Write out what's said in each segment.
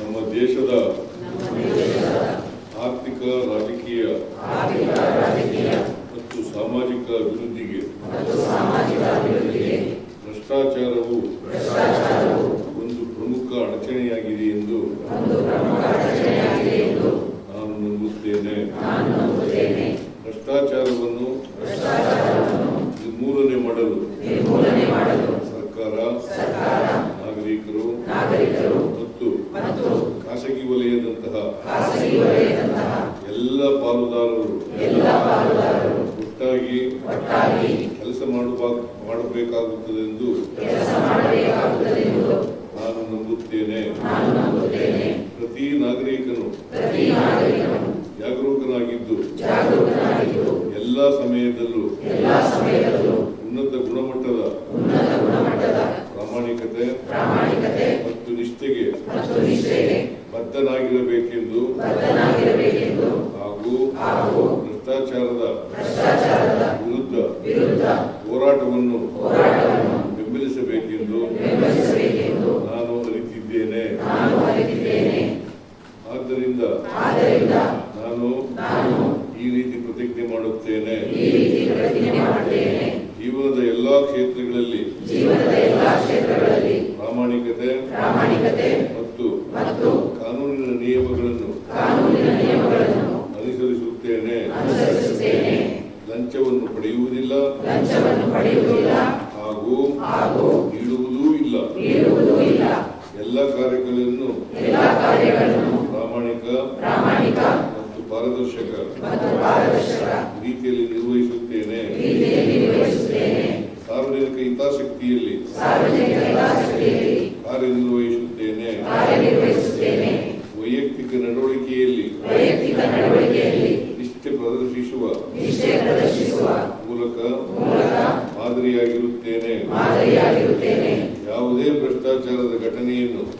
ನಮ್ಮ ದೇಶದ ಆರ್ಥಿಕ, ರಾಜಕೀಯ ಮತ್ತು ಸಾಮಾಜಿಕ ಅಭಿವೃದ್ಧಿಗೆ ಭ್ರಷ್ಟಾಚಾರವು ಒಂದು ಪ್ರಮುಖ ಅಡಚಣೆಯಾಗಿದೆ ಎಂದು ನಾನು ನಂಬುತ್ತೇನೆ. ಭ್ರಷ್ಟಾಚಾರವನ್ನು ನಿರ್ಮೂಲನೆ ಮಾಡಲು ವಲಯದಂತಹ ಎಲ್ಲ ಪಾಲುದಾರರು ಒಟ್ಟಾಗಿ ಕೆಲಸ ಮಾಡುವ ಮಾಡಬೇಕಾಗುತ್ತದೆಂದು ನಾನು ನಂಬುತ್ತೇನೆ. ಪ್ರತಿ ನಾಗರಿಕನು ಜಾಗರೂಕನಾಗಿದ್ದು ಎಲ್ಲ ಸಮಯದಲ್ಲೂ ಉನ್ನತ ಗುಣಮಟ್ಟದ ಪ್ರಾಮಾಣಿಕತೆ ಮತ್ತು ನಿಷ್ಠೆಗೆ ಬದ್ಧನಾಗಿರಬೇಕೆಂದು ಹಾಗೂ ಭ್ರಷ್ಟಾಚಾರದ ವಿರುದ್ಧ ಹೋರಾಟವನ್ನು ಬೆಂಬಲಿಸಬೇಕೆಂದು ನಾನು ಅರಿತಿದ್ದೇನೆ. ಆದ್ದರಿಂದ ನಾನು ಈ ರೀತಿ ಪ್ರತಿಜ್ಞೆ ಮಾಡುತ್ತೇನೆ. ಜೀವನದ ಎಲ್ಲಾ ಕ್ಷೇತ್ರಗಳಲ್ಲಿ ಪ್ರಾಮಾಣಿಕತೆ ಮತ್ತು ನಿಯಮಗಳನ್ನು ಅನುಸರಿಸುತ್ತೇನೆ. ಲಂಚವನ್ನು ಪಡೆಯುವುದಿಲ್ಲ. ಹಾಗೂ ನೀಡುವುದೂ ಇಲ್ಲ. ಎಲ್ಲ ಕಾರ್ಯಗಳನ್ನು ಪ್ರಾಮಾಣಿಕ ಮತ್ತು ಪಾರದರ್ಶಕ ರೀತಿಯಲ್ಲಿ ನಿರ್ವಹಿಸುತ್ತೇನೆ. ಸಾರ್ವಜನಿಕ ಹಿತಾಸಕ್ತಿಯಲ್ಲಿ ನಡವಳಿಕೆಯಲ್ಲಿ. ನಿಷ್ಠೆ ಪ್ರದರ್ಶಿಸುವ. ಮೂಲಕ ಮಾದರಿಯಾಗಿರುತ್ತೇನೆ.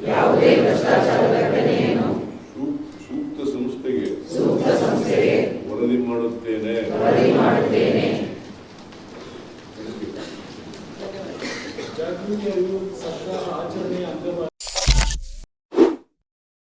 ಯಾವುದೇ ಭ್ರಷ್ಟಾಚಾರದ ಘಟನೆಯನ್ನು. ಸೂಕ್ತ ಸಂಸ್ಥೆಗೆ. ವರದಿ ಮಾಡುತ್ತೇನೆ. ಜಾಗೃತಿ ಅರಿವು